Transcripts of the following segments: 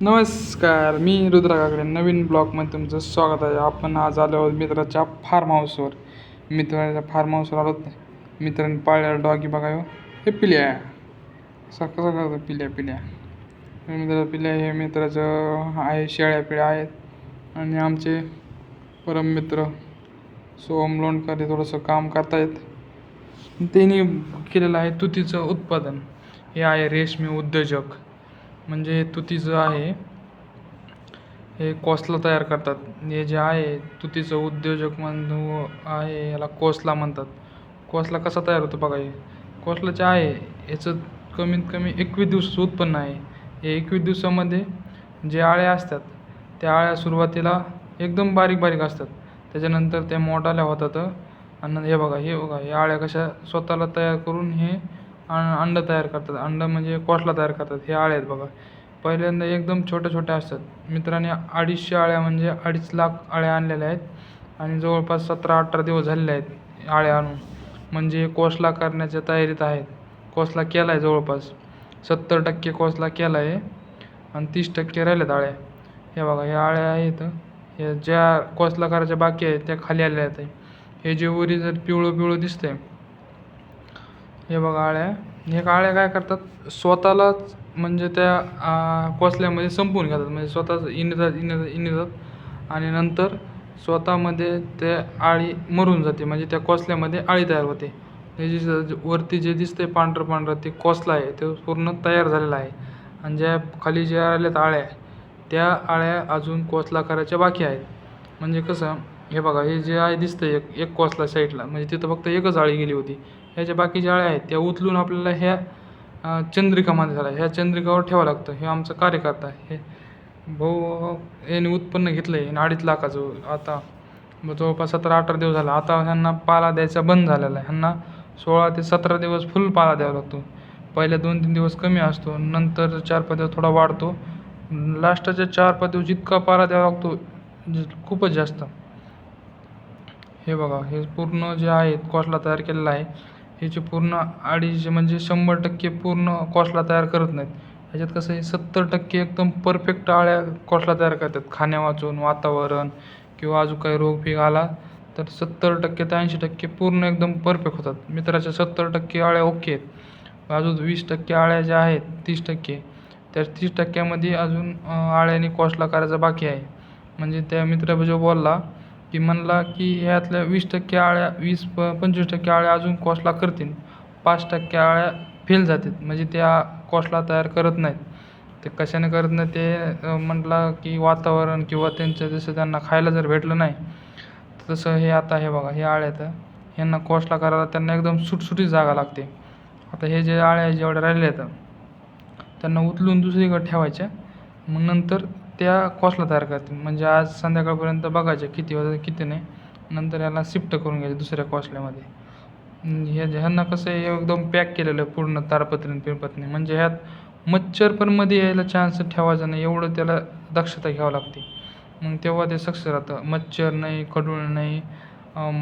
नमस्कार मी रुद्रा काकडे. नवीन ब्लॉगमध्ये तुमचं स्वागत आहे. आपण आज आलो आहोत मित्राच्या फार्म हाऊसवर मित्राच्या फार्म हाऊसवर आलो मित्राने पाळल्या डॉगी बघा हो. हे पिल्या. सकाळ सकाळ पिल्या पिल्या. हे मित्र पिल्या हे मित्राचं आहे शेळ्या पिळ्या आहेत. आणि आमचे परम मित्र सोम लोणकर हे थोडंसं काम करतायत. त्यांनी केलेलं आहे तुतीचं उत्पादन. हे आहे रेशमी उद्योजक. म्हणजे तुतीचं आहे. हे कोसला तयार करतात. हे जे आहे तुतीचं उद्योजक म्हणून आहे याला कोसला म्हणतात. कोसला कसा तयार होतो बघा हे. कोसलाचे आहे याचं कमीत कमी एकवीस दिवसाचं उत्पन्न आहे. हे एकवीस दिवसामध्ये जे आळ्या असतात त्या आळ्या सुरुवातीला एकदम बारीक बारीक असतात. त्याच्यानंतर त्या मोठाल्या होतात. आणि हे बघा हे बघा हे आळ्या कशा स्वतःला तयार करून हे अंडं तयार करतात. अंडं म्हणजे कोसला तयार करतात? हे आळे आहेत बघा. पहिल्यांदा एकदम छोट्या छोट्या असतात. मित्रांनी अडीचशे आळ्या म्हणजे अडीच लाख आळ्या आणलेल्या आहेत. आणि जवळपास सतरा अठरा दिवस झालेले आहेत आळ्या आणून. म्हणजे कोसला करण्याच्या तयारीत आहेत. कोसला केला आहे जवळपास. सत्तर टक्के कोसला केला आहे आणि तीस टक्के राहिल्यात आळ्या. हे बघा ह्या आळ्या आहेत. हे ज्या कोसला करायच्या बाकी आहेत त्या खाली आलेल्या आहेत. हे जे उरी जर पिवळं पिवळं दिसतंय हे बघा आळ्या. हे अळ्या काय करतात? स्वतःलाच म्हणजे त्या कोसल्यामध्ये संपवून घेतात. म्हणजे स्वतःच इनितात इनितात इनितात. आणि नंतर स्वतःमध्ये ते आळी मरून जाते. म्हणजे त्या कोसल्यामध्ये आळी तयार होते. हे जे वरती जे दिसतंय पांढरं पांढरं ते कोसला आहे. ते पूर्ण तयार झालेलं आहे. आणि ज्या खाली ज्या आल्यात आळ्या त्या आळ्या अजून कोसला करायच्या बाकी आहेत. म्हणजे कसं हे बघा हे जे आहे दिसतं एक एक कोसला साईडला. म्हणजे तिथं फक्त एकच आळी गेली होती. ह्याच्या बाकीच्या अळ्या आहेत त्या उचलून आपल्याला ह्या चंद्रिकामध्ये झाला. ह्या चंद्रिकावर ठेवावं लागतं. हे आमचं कार्यकर्ता हे भाऊ याने उत्पन्न घेतलं आहे अडीच लाखाचं आता जवळपास सतरा अठरा दिवस झाला. आता ह्यांना पाला द्यायचा बंद झालेला आहे. ह्यांना सोळा ते सतरा दिवस फुल पाला द्यावा लागतो. पहिल्या दोन तीन दिवस कमी असतो. नंतर चार पाच दिवस थोडा वाढतो. लास्टच्या चार पाच दिवस इतका पाला द्यावा लागतो खूपच जास्त. हे बघा हे पूर्ण जे आहे कोसला तयार केलेला आहे. ह्याचे पूर्ण अडीचशे म्हणजे शंभर टक्के पूर्ण कॉस्टला तयार करत नाहीत. ह्याच्यात कसं आहे सत्तर टक्के एकदम परफेक्ट आळ्या कॉस्टला तयार करतात. खाण्या वाचून वातावरण किंवा अजून काही रोग फीग आला तर सत्तर टक्के ते ऐंशी टक्के पूर्ण एकदम परफेक्ट होतात. मित्राच्या सत्तर टक्के आळ्या ओके आहेत. अजून वीस टक्के आळ्या ज्या आहेत तीस टक्के. त्या तीस टक्क्यामध्ये अजून आळ्याने कॉस्टला करायचा बाकी आहे. म्हणजे त्या मित्र जो बोलला की म्हणला की ह्यातल्या वीस टक्के आळ्या वीस प पंचवीस टक्के आळ्या अजून कोसला करतील. पाच टक्के आळ्या फेल जातात म्हणजे त्या कोसला तयार करत नाहीत. ते कशाने करत नाही ते म्हटला की वातावरण किंवा त्यांचं जसं त्यांना खायला जर भेटलं नाही तसं हे आता हे बघा हे आळ्यात ह्यांना कोसला करायला त्यांना एकदम सुटसुटीत जागा लागते. आता हे जे आळ्या जेवढ्या राहिल्या आहेत त्यांना उचलून दुसरीकडे ठेवायच्या. मग नंतर त्या कॉस्टला तयार करतील. म्हणजे आज संध्याकाळपर्यंत बघायचे किती होतं किती नाही. नंतर याला शिफ्ट करून घ्यायचे दुसऱ्या कॉस्टल्यामध्ये म्हणजे हे ह्यांना कसं आहे एकदम पॅक केलेलं आहे पूर्ण तारपत्रीने पिरपत्रीने म्हणजे ह्यात मच्छर पण मध्ये यायला चान्स ठेवायचा नाही एवढं त्याला दक्षता घ्यावं लागते. मग तेव्हा ते सक्सेस राहतं. मच्छर नाही कडूळ नाही.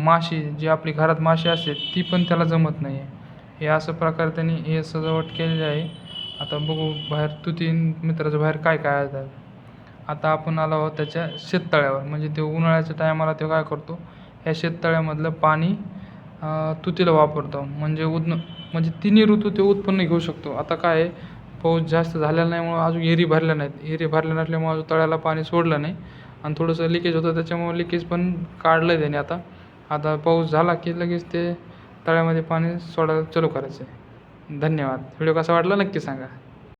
माशी जी आपली घरात माशी असते ती पण त्याला जमत नाही आहे हे असं प्रकारे त्यांनी हे सजावट केलेली आहे. आता बघू बाहेर तू तीन मित्राच्या बाहेर काय काय आहे आता आपण आलो आहोत त्याच्या शेततळ्यावर. म्हणजे ते उन्हाळ्याच्या टायमाला ते काय करतो? ह्या शेततळ्यामधलं पाणी तुतीला वापरतो. म्हणजे उद्न म्हणजे तिन्ही ऋतू ते उत्पन्न घेऊ शकतो. आता काय आहे? पाऊस जास्त झालेला नाहीमुळं अजून एरी भरल्या नाहीत. एरी भरल्या नसल्यामुळं अजून तळ्याला पाणी सोडलं नाही. आणि थोडंसं लिकेज होतं त्याच्यामुळे लिकेज पण काढलं आहे त्याने आता. आता पाऊस झाला की लगेच ते तळ्यामध्ये पाणी सोडायला चालू करायचं आहे धन्यवाद. व्हिडिओ कसा वाटला नक्की सांगा.